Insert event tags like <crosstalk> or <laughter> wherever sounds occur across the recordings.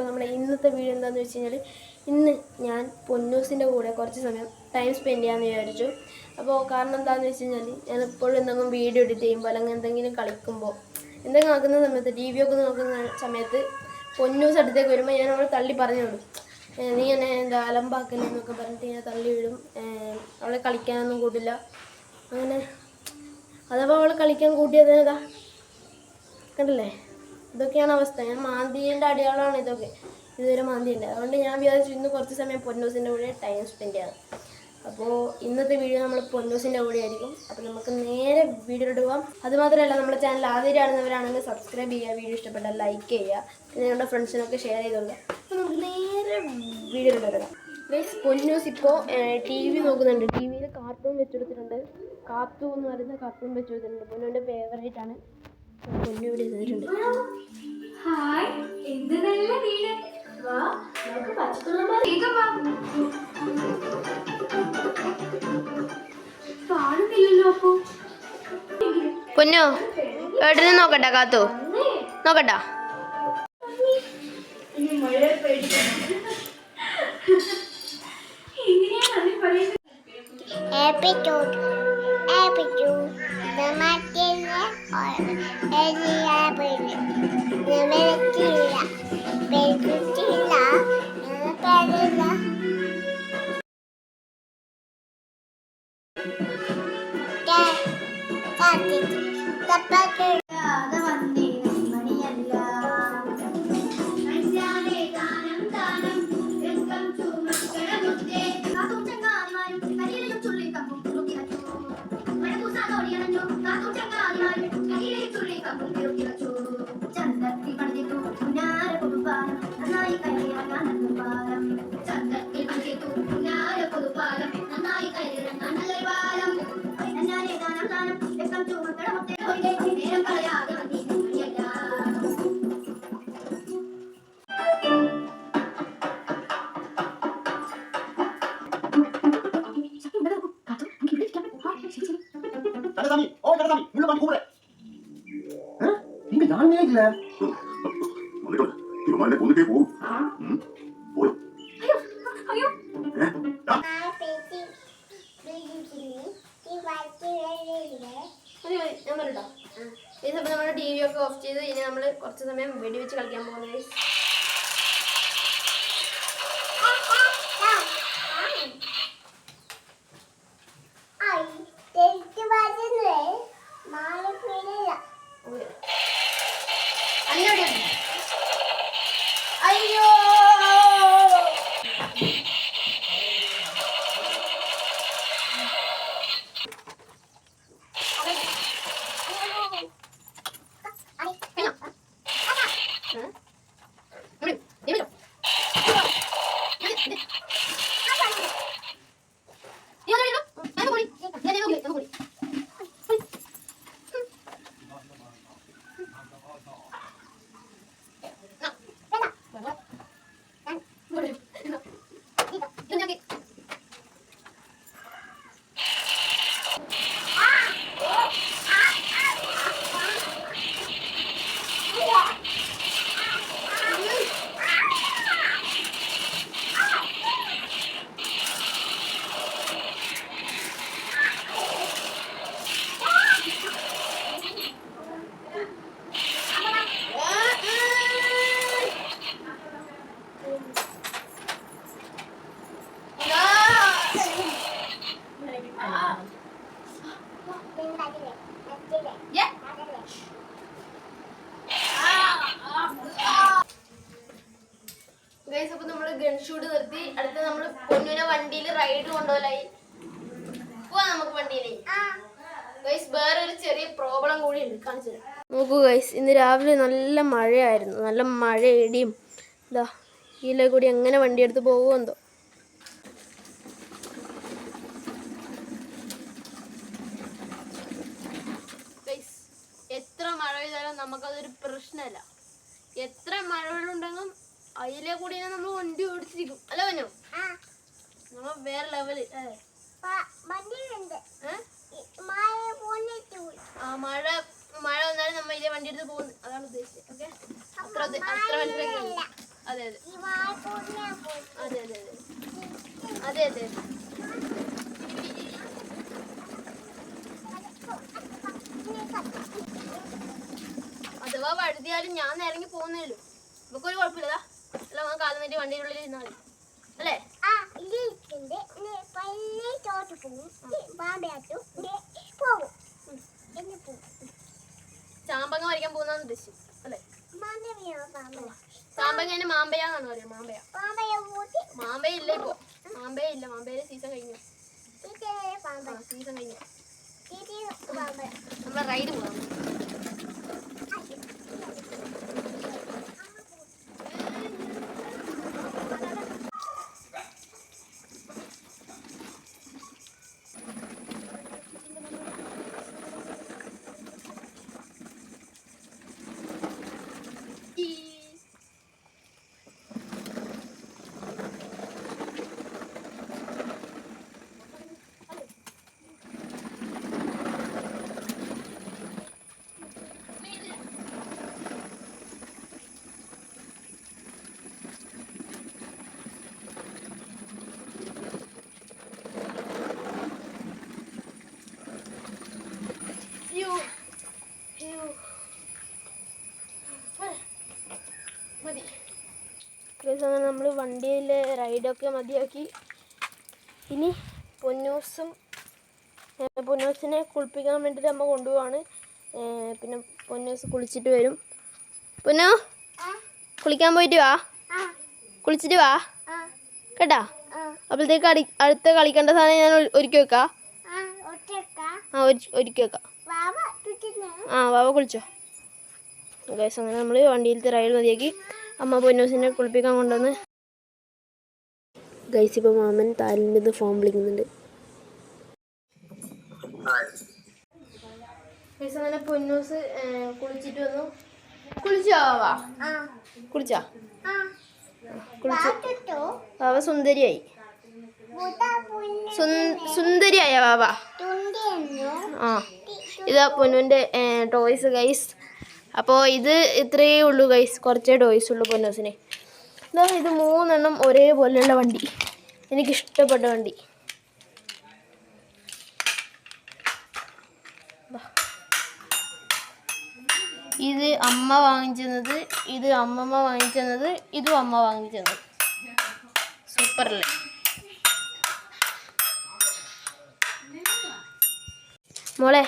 അപ്പോൾ നമ്മുടെ ഇന്നത്തെ വീഡിയോ എന്താണെന്ന് വെച്ച് കഴിഞ്ഞാൽ ഇന്ന് ഞാൻ പൊന്നൂസിന്റെ കൂടെ കുറച്ച് സമയം ടൈം സ്പെൻഡ് ചെയ്യാമെന്ന് വിചാരിച്ചു. അപ്പോൾ കാരണം എന്താണെന്ന് വെച്ച് കഴിഞ്ഞാൽ ഞാൻ എപ്പോഴും എന്തെങ്കിലും വീഡിയോ എഡിറ്റ് ചെയ്യുമ്പോൾ അല്ലെങ്കിൽ എന്തെങ്കിലും കളിക്കുമ്പോൾ എന്തെങ്കിലും നോക്കുന്ന സമയത്ത് ടി വി ഒക്കെ നോക്കുന്ന സമയത്ത് പൊന്നൂസ് അടുത്തേക്ക് വരുമ്പോൾ ഞാൻ അവളെ തള്ളി പറഞ്ഞു വിടും നീ എന്നെ എന്താ അലമ്പാക്കല്ലേ എന്നൊക്കെ പറഞ്ഞിട്ട് ഞാൻ തള്ളി വിടും. അവളെ കളിക്കാനൊന്നും കൂട്ടില്ല. അങ്ങനെ അഥവാ അവളെ കളിക്കാൻ കൂട്ടിയത് ഏതാ? കണ്ടില്ലേ? ഇതൊക്കെയാണ് അവസ്ഥ. ഞാൻ മാന്തിന്റെ അടയാളമാണ് ഇതൊക്കെ. ഇതുവരെ മാന്തിയുണ്ട് അതുകൊണ്ട് ഞാൻ വിചാരിച്ചു ഇന്ന് കുറച്ച് സമയം പൊന്നൂസിന്റെ കൂടെ ടൈം സ്പെൻഡ് ചെയ്യാം. അപ്പോൾ ഇന്നത്തെ വീഡിയോ നമ്മൾ പൊന്നൂസിന്റെ കൂടെ ആയിരിക്കും. അപ്പോൾ നമുക്ക് നേരെ വീഡിയോ ഇടുവാം അതുമാത്രമല്ല നമ്മുടെ ചാനൽ ആദ്യം ആണെന്നവരാണെങ്കിൽ സബ്സ്ക്രൈബ് ചെയ്യുക വീഡിയോ ഇഷ്ടപ്പെട്ടാൽ ലൈക്ക് ചെയ്യുക. പിന്നെ നിങ്ങളുടെ ഫ്രണ്ട്സിനൊക്കെ ഷെയർ ചെയ്തോളുക. അപ്പോൾ നമുക്ക് നേരെ വീഡിയോ ഇടാം ഗൈസ് പൊന്നൂസ് ഇപ്പോൾ ടി വി നോക്കുന്നുണ്ട്. ടി വിയിൽ കാർട്ടൂൺ വെച്ചെടുത്തിട്ടുണ്ട്. കാത്തു എന്ന് പറയുന്ന കാർട്ടൂൺ വെച്ചെടുത്തിട്ടുണ്ട് പൊന്നുവിന്റെ ഫേവറേറ്റ് ആണ്. പൊന്നു ഇവിടെ ഇരുന്നിട്ടുണ്ട് ഹായ് എന്ത് നല്ല വീട്? വാ നമുക്ക് കാണുന്നില്ലല്ലോ അപ്പോ. പൊന്നു എവിടെ നോക്കട്ടെ കാത്തു? നോക്കട്ടാ ഇനി മഴ പേടിക്കണം എങ്ങനെയാണ് അതിൽ പറയുന്നത്. Episode. Episode. Namatila. Tapos, hirap-hirap വന്നിട്ടുണ്ട് ഇവന്മാരെ കൊന്നിട്ടേ പോകും പോയോ ടി വി ഒക്കെ ഓഫ് ചെയ്ത് ഇനി നമ്മൾ കുറച്ച് സമയം വെടിവെച്ച് കളിക്കാൻ പോകുന്നത് അയ്യോ ഇവിടെ, നീ വരൂ. നീ വരൂ, നീ. നീ വരൂ, വരൂ. ഞാൻ പോടി. ഞാൻ ഞാൻ പോടി, ഞാൻ പോടി. ഇവിടെ വരൂ. ഇത് ഞാൻ കേ- ഗൈസ് അപ്പൊ നമ്മൾ ഗൺ ഷൂട്ട് നിർത്തി അടുത്ത നമ്മൾ പൊന്നുവിനെ വണ്ടിയിൽ റൈഡ് കൊണ്ടുപോലായി പോവാ നമുക്ക് വണ്ടിയിലേ ഗൈസ് വേറെ ഒരു ചെറിയ പ്രോബ്ലം കൂടി ഉണ്ട് കാണിച്ചു നോക്കൂ ഗൈസ് ഇന്ന് രാവിലെ നല്ല മഴയായിരുന്നു. നല്ല മഴ ഇടിയും ഇതാ ഇതിലെ കൂടി എങ്ങനെ വണ്ടി എടുത്ത് പോകുമോ എന്തോ എത്ര മഴ പെയ്താലും നമുക്കതൊരു പ്രശ്നമല്ല. എത്ര മഴകളുണ്ടെങ്കിലും അതിലെ കൂടി നമ്മൾ വണ്ടി ഓടിച്ചിരിക്കും. അല്ല വനു നമ്മൾ വേറെ ലെവൽ? മഴ മഴ വന്നാലും നമ്മൾ ഇതേ വണ്ടി എടുത്ത് പോകുന്നു അതാണ് ഉദ്ദേശിച്ചത്. ഓക്കെ? അത്ര അത്ര അതെ അതെ. അതെ അതെ അതെ. അതെ അഥവാ വഴുതിയാലും ഞാൻ ഇറങ്ങി പോകുന്നേലു നമുക്കൊരു കുഴപ്പമില്ല. അല്ല നമ്മൾ കാലം വേണ്ടി വണ്ടിയുടെ ഉള്ളിൽ ഇരുന്നാൽ അല്ലേ? പോകും ബാബയാട്ടു പോകും എന്ന് പോകും ചാമ്പങ്ങ വരയ്ക്കാൻ പോകുന്ന ഉദ്ദേശിച്ചു അല്ലേ? എന്നെ മാമ്പയാന്നാണ് പറയുക മാമ്പയ മാമ്പയ ഇല്ല ഇപ്പൊ. മാമ്പയ ഇല്ല മാമ്പയുടെ സീസൺ കഴിഞ്ഞു. സീസൺ കഴിഞ്ഞു നമ്മളെ റൈഡ് പോകാം അങ്ങനെ നമ്മൾ വണ്ടിയിലെ റൈഡൊക്കെ മതിയാക്കി. ഇനി പൊന്നൂസും പൊന്നൂസിനെ കുളിപ്പിക്കാൻ വേണ്ടിയിട്ട് അമ്മ കൊണ്ടുപോവാണ്. പിന്നെ പൊന്നൂസ് കുളിച്ചിട്ട് വരും. പൊന്നു കുളിക്കാൻ പോയിട്ട് വാ. കുളിച്ചിട്ട് വാ. കേട്ടാ? അപ്പോഴത്തേക്ക് അടി അടുത്ത കളിക്കേണ്ട സാധനം ഞാൻ ഒരു- ഒരുക്കി വെക്കാം. ആ ഒരുക്കി വെക്കാം. ആ വാവ കുളിച്ചോ. ഗൈസ് അങ്ങനെ നമ്മൾ വണ്ടിയിലത്തെ റൈഡ് മതിയാക്കി. അമ്മ പൊന്നൂസിനെ കുളിപ്പിക്കാൻ കൊണ്ടുവന്ന്. ഗൈസ് ഇപ്പൊ മാമൻ താലിന്റെ ഫോം വിളിക്കുന്നുണ്ട്. ഗൈസ് അങ്ങനെ പൊന്നൂസ് കുളിച്ചിട്ട് വന്നു. കുളിച്ചോ വാവാ ആ. കുളിച്ചോ? ആ. കുളിച്ചു. വാവ സുന്ദരിയായി. സുന്ദരിയായ വാവ. ആ ഇതാ പൊന്നുവിന്റെ ടോയ്സ് ഗൈസ്. അപ്പോൾ ഇത് ഇത്രയേ ഉള്ളൂ ഗൈസ് കുറച്ചേ ടോയ്സ് ഉള്ളൂ പൊന്നോസിന്. എന്താ ഇത് മൂന്നെണ്ണം ഒരേപോലെയുള്ള വണ്ടി. എനിക്കിഷ്ടപ്പെട്ട വണ്ടി. ഇത് അമ്മ വാങ്ങിച്ചത് ഇത് അമ്മമ്മ വാങ്ങിച്ചത് ഇതും അമ്മ വാങ്ങിച്ചത്. സൂപ്പറല്ലേ മോളെ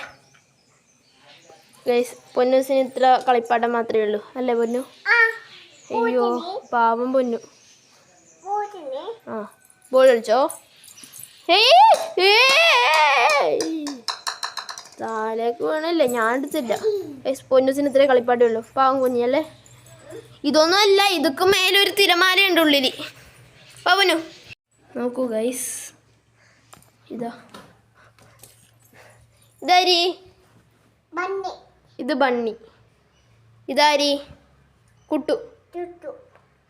ഗൈസ് പൊന്നൂസിന് ഇത്ര കളിപ്പാട്ടം മാത്രമേ ഉള്ളൂ. അല്ലേ പൊന്നു? അയ്യോ പാവം പൊന്നു. ആ ബോൾ കളിച്ചോ. താലേക്ക് വേണമല്ലേ? ഞാൻ എടുത്തില്ല. ഗൈസ് പൊന്നൂസിന് ഇത്രേ കളിപ്പാട്ടേ ഉള്ളൂ. പാവം കുഞ്ഞല്ലേ ഇതൊന്നും അല്ല ഇതൊക്കെ മേലൊരു തിരമാലയുണ്ട് ഉള്ളിൽ പാവനു നോക്കൂ ഗൈസ്. ഇതാ. ഇതാരി? ബണ്ണി. ഇത് ബണ്ണി. ഇതാരി? കുട്ടു.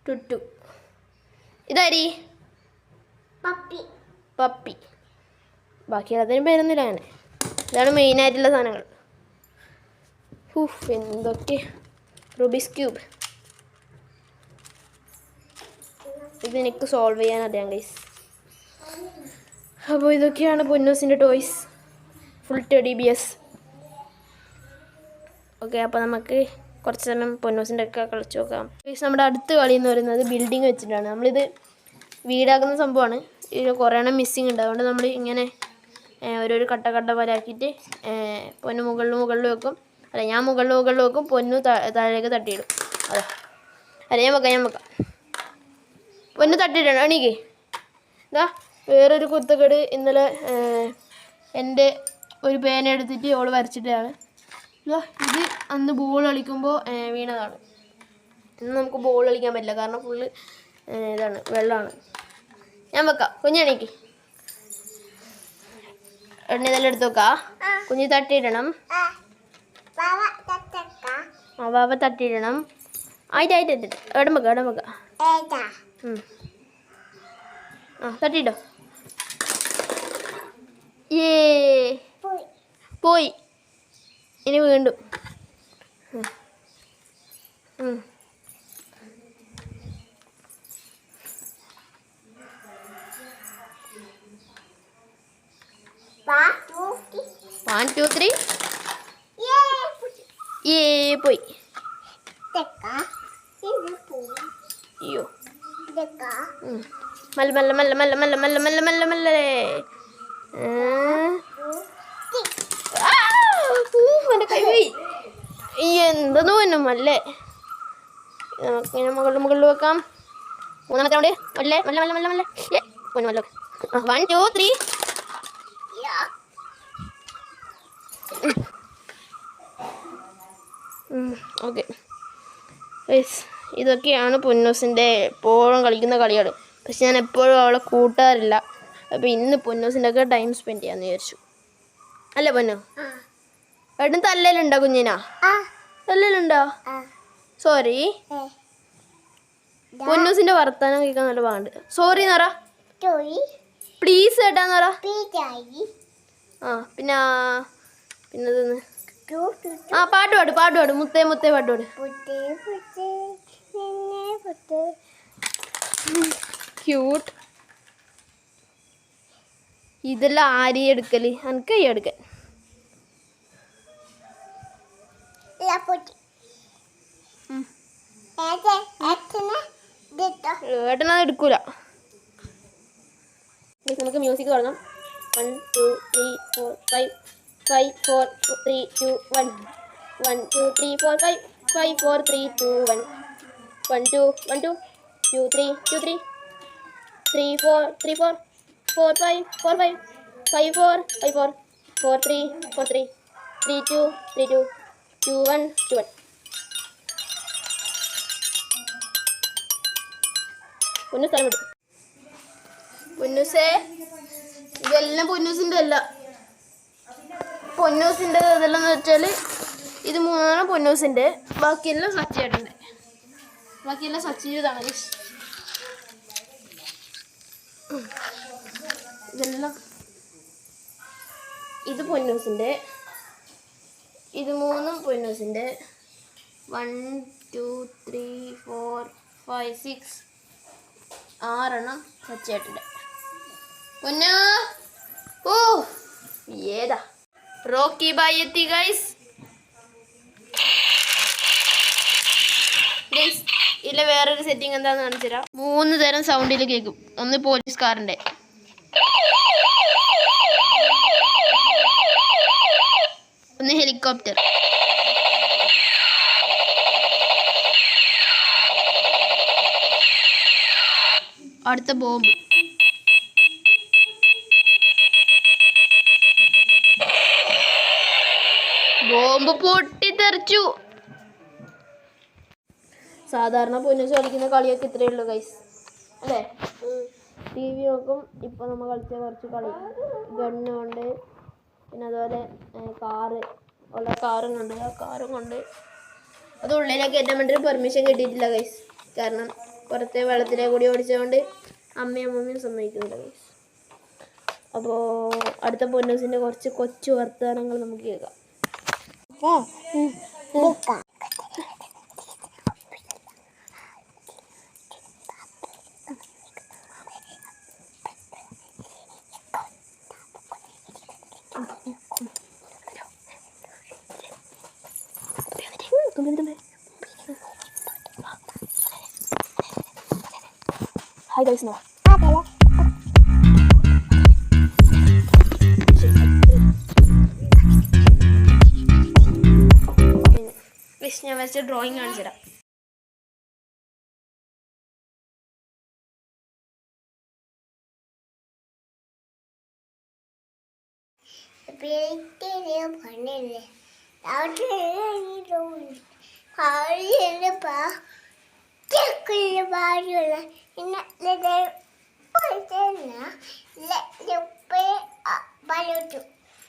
ടുട്ടു ഇതാരി? പപ്പി. പപ്പി. ബാക്കി അതിന് പേരൊന്നുമില്ല അങ്ങനെ. ഇതാണ് മെയിനായിട്ടുള്ള സാധനങ്ങൾ. ഹൂഫ് എന്തൊക്കെ? റുബിസ് ക്യൂബ് ഇത് എനിക്ക് സോൾവ് ചെയ്യാൻ അറിയാം ഗൈസ് അപ്പോൾ ഇതൊക്കെയാണ് പൊന്നൂസിന്റെ toys full teddy B S okay അപ്പോൾ നമുക്ക് കുറച്ച് സമയം പൊന്നൂസിന്റെ ഒക്കെ കളിച്ച് നോക്കാം. പ്ലീസ് നമ്മുടെ അടുത്ത കളി എന്ന് പറയുന്നത് ബിൽഡിങ് വെച്ചിട്ടാണ്. നമ്മളിത് വീടാക്കുന്ന സംഭവമാണ്. ഇത് കുറേ എണ്ണം മിസ്സിങ് ഉണ്ട്. അതുകൊണ്ട് നമ്മൾ ഇങ്ങനെ ഓരോരു കട്ട കട്ട പോലെ ആക്കിയിട്ട് പൊന്ന് മുകളിൽ മുകളിൽ വെക്കും. അല്ല ഞാൻ മുകളിൽ മുകളിൽ വെക്കും. പൊന്നു താഴേക്ക് തട്ടിയിടും. അതെ. അല്ല ഞാൻ വെക്കാം ഞാൻ വെക്കാം. പൊന്നു തട്ടിയിടണം. എണീക്ക്. ഇതാ വേറൊരു കുത്തക്കേട് ഇന്നലെ എന്റെ ഒരു പേന എടുത്തിട്ട് ഓൾ വരച്ചിട്ടാണ് ഇതാ അന്ന് ബോൾ കളിക്കുമ്പോൾ വീണതാണ്. ഇന്ന് നമുക്ക് ബോൾ കളിക്കാൻ പറ്റില്ല. കാരണം ഫുള്ള് ഇതാണ് വെള്ളമാണ്. ഞാൻ വെക്കാം. കുഞ്ഞണിക്ക് എണ്ണ ഇതെല്ലാം എടുത്ത് വെക്കാം. കുഞ്ഞ് തട്ടിയിടണം. ആ. വാവ തട്ടിയിടണം. ആയിട്ട് ആയിട്ട് എത്തിട്ട് എവിടെ വെക്കാം എവിടെ വെക്കാം. ആ തട്ടിയിട്ടോ. ഏ പോയി. ഇനി വീണ്ടും. മല്ല മല്ല മല്ല മല്ല പോയി മല്ല മല്ല മല്ല മല്ലേ. മെല്ലെ എന്തെന്ന് അല്ലേ? മല്ലേ നമുക്കിങ്ങനെ മുകളിൽ മുകളിൽ വെക്കാം. മൂന്നാമത്തെ റൗണ്ട് മല്ലേ മെല്ലെ മെല്ലെ മെല്ലെ മെല്ലെ. ഏ പൊന്നു മല്ല വൺ ടു ത്രീ ഓക്കെ ഇതൊക്കെയാണ് പൊന്നൂസിന്റെ എപ്പോഴും കളിക്കുന്ന കളികൾ. പക്ഷെ ഞാൻ എപ്പോഴും അവളെ കൂട്ടാറില്ല. അപ്പോൾ ഇന്ന് പൊന്നൂസിന്റെ ഒക്കെ ടൈം സ്പെൻഡ് ചെയ്യാമെന്ന് വിചാരിച്ചു. അല്ലേ പൊന്നു? ഏട്ടൻ തല്ലലുണ്ടോ കുഞ്ഞിനാ? ആ. തല്ലലുണ്ടോ സോറി പൊന്നൂസിന്റെ വർത്താനം കേൾക്കാൻ നല്ല പാണ്ട് സോറി എന്നറ തോയി പ്ലീസ് കേട്ടാന്ന് പറ ആ പിന്നെ പിന്നെ ഇതൊന്ന് ആ പാട്ട് പാട് പാട്ട് പാട്. മുത്തേ മുത്തേ പാട്ട് പാട്. ക്യൂട്ട് ഇതെല്ലാം ആരി എടുക്കൽ? എനിക്ക് എടുക്കാൻ ഏട്ടനത് എടുക്കൂല. നമുക്ക് മ്യൂസിക് തുടങ്ങാം. One two three four five five four three two one one two three four five five four three two one one two one two two three two three three four three four four five four five five four five four four three four three three two three two two one two വിട്ടു പൊന്നൂസേ ഇതെല്ലാം പൊന്നൂസിന്റെ അല്ല. പൊന്നൂസിന്റെ ഇതെല്ലാം എന്ന് വെച്ചാൽ ഇത് മൂന്നാണ് പൊന്നൂസിന്റെ. ബാക്കിയെല്ലാം സച്ചിയേട്ടന്റെ. ബാക്കിയെല്ലാം സച്ചിയുടേതാണ്. guys. ഇതെല്ലാം. ഇത് പൊന്നൂസിന്റെ. ഇത് മൂന്നും പൊന്നൂസിന്റെ. One two three four five six ആറെണ്ണം സച്ചേട്ടന്റെ പൊന്ന? ഓ ഏതാ? റോക്കി ബായ് എത്തി ഗൈസ് ഇല്ല വേറൊരു സെറ്റിംഗ് എന്താന്ന് കാണിച്ചുതരാം. മൂന്ന് തരം സൗണ്ടിൽ കേൾക്കും. ഒന്ന് പോലീസ് കാറിന്റെ ഒന്ന് ഹെലികോപ്റ്റർ. അടുത്ത ബോംബ്. ബോംബ് പൊട്ടിത്തെറിച്ചു. സാധാരണ പൊന്നൂസ് കളിക്കുന്ന കളിയൊക്കെ ഇത്രയേ ഉള്ളൂ ഗൈസ് അല്ലേ? ടി വി നോക്കും. ഇപ്പോൾ നമ്മൾ കളിച്ച കുറച്ച് കളി. ഗണ്ണുണ്ട് പിന്നെ അതുപോലെ കാറ് ഉള്ള കാറും കൊണ്ട് ആ കാറും കൊണ്ട്. അത് ഉള്ളിലേക്ക് കയറ്റാൻ വേണ്ടി പെർമിഷൻ കിട്ടിയിട്ടില്ല ഗൈസ് കാരണം പുറത്തെ വെള്ളത്തിലെ കൂടി ഓടിച്ചതുകൊണ്ട് അമ്മയും അമ്മയും സമ്മതിക്കുന്നില്ല ഗൈസ് അപ്പോൾ അടുത്ത പൊന്നൂസിന്റെ കുറച്ച് കൊച്ചു വർത്തമാനങ്ങൾ നമുക്ക് കേൾക്കാം. ഹായ് ഗൈസ് നോ ഞാൻ വെച്ച ഡ്രോയിങ് കാണിച്ചു തരാം പേരിട്ടില്ലേ പണില്ലേ അവിടെ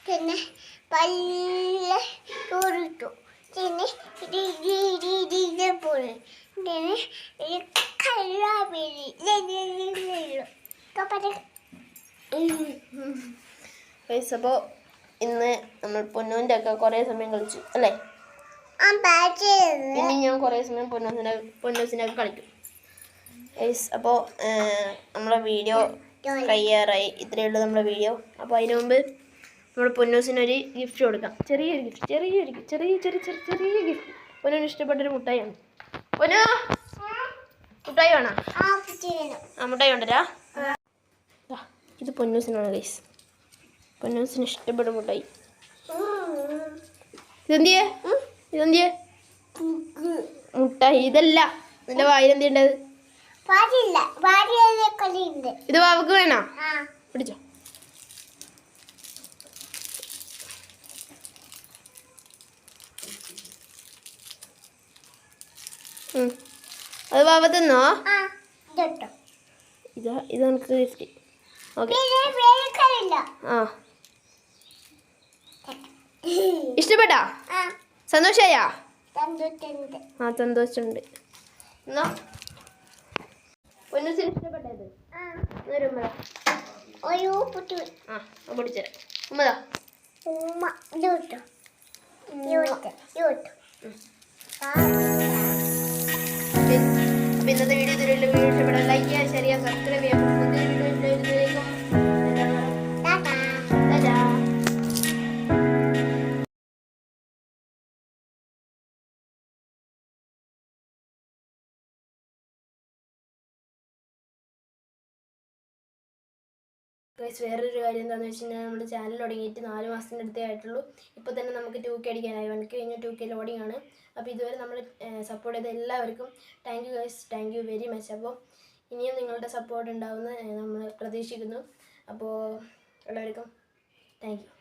പിന്നെ പല്ല ചോറിട്ടു. പിന്നെ പോയി പിന്നെ അപ്പോൾ ഇന്ന് നമ്മൾ പൊന്നൂന്റെ ഒക്കെ കുറേ സമയം കളിച്ചു അല്ലേ? ഇനി ഞാൻ കുറേ സമയം പൊന്നൂസിന്റെ പൊന്നൂസിന്റെ ഒക്കെ കളിക്കും അപ്പോ അപ്പോൾ നമ്മളെ വീഡിയോ കയ്യാറായി. ഇത്രയേ ഉള്ളൂ നമ്മുടെ വീഡിയോ. അപ്പോൾ അതിന് മുമ്പ് നമ്മുടെ പൊന്നൂസിനൊരു ഗിഫ്റ്റ് കൊടുക്കാം. ചെറിയൊരു ഗിഫ്റ്റ് ചെറിയൊരു ഗിഫ്റ്റ് ചെറിയ ചെറിയ ചെറിയ ചെറിയ ഗിഫ്റ്റ് പൊന്നൂന് ഇഷ്ടപ്പെട്ടൊരു മുട്ടായിയാണ്. പൊന്നു മുട്ടായി വേണോ? ആ മുട്ടായി കൊണ്ടുവരാ ഇത് പൊന്നൂസിനാണ് ഗൈസ് പൊന്നൂസിന് ഇഷ്ടപ്പെടും മുട്ടായി. ഇതെന്തിയേ? ഇതെന്തിയേ? മുട്ട ഇതല്ല. നിന്റെ വായിലെന്തി ഉണ്ടത് പാടില്ല പാടിയതിനെ കളിയുണ്ട് ഇത് വാവക്ക് വേണോ? പിടിച്ചോ. അത് വാവ തിന്നോ? ഇതാ ഇത് നമുക്ക് ഗിഫ്റ്റ് ഓക്കെ. ആ. <laughs> ഇഷ്ടപ്പെട്ടാ സന്തോഷായാ? ആ സന്തോഷമുണ്ട് എന്നാ ഇഷ്ടപ്പെട്ടത്? ആ. ഒരു ഉമ്മതാ ഉമ്മ ഇതോട്ടോ ഇന്നത്തെ വീഡിയോ ഇതിലുള്ള വീഡിയോ ഇഷ്ടപ്പെടാൻ ലൈക്ക് ചെയ്യുക ശരിയാ സബ്സ്ക്രൈബ് ചെയ്യാം വീഡിയോ ഗൈസ് വേറൊരു കാര്യം എന്താണെന്ന് വെച്ച് കഴിഞ്ഞാൽ നമ്മുടെ ചാനൽ തുടങ്ങിയിട്ട് നാല് മാസത്തിന്റെ അടുത്തേ ആയിട്ടുള്ളൂ. ഇപ്പോൾ തന്നെ നമുക്ക് ടു കെ അടിക്കാനായി. വൺ കെ കഴിഞ്ഞ് ടു കെ ലോഡിംഗ് ആണ്. അപ്പോൾ ഇതുവരെ നമ്മൾ സപ്പോർട്ട് ചെയ്ത എല്ലാവർക്കും thank you guys thank you very much അപ്പോൾ ഇനിയും നിങ്ങളുടെ സപ്പോർട്ട് ഉണ്ടാവുമെന്ന് നമ്മൾ പ്രതീക്ഷിക്കുന്നു. അപ്പോൾ എല്ലാവർക്കും താങ്ക് യു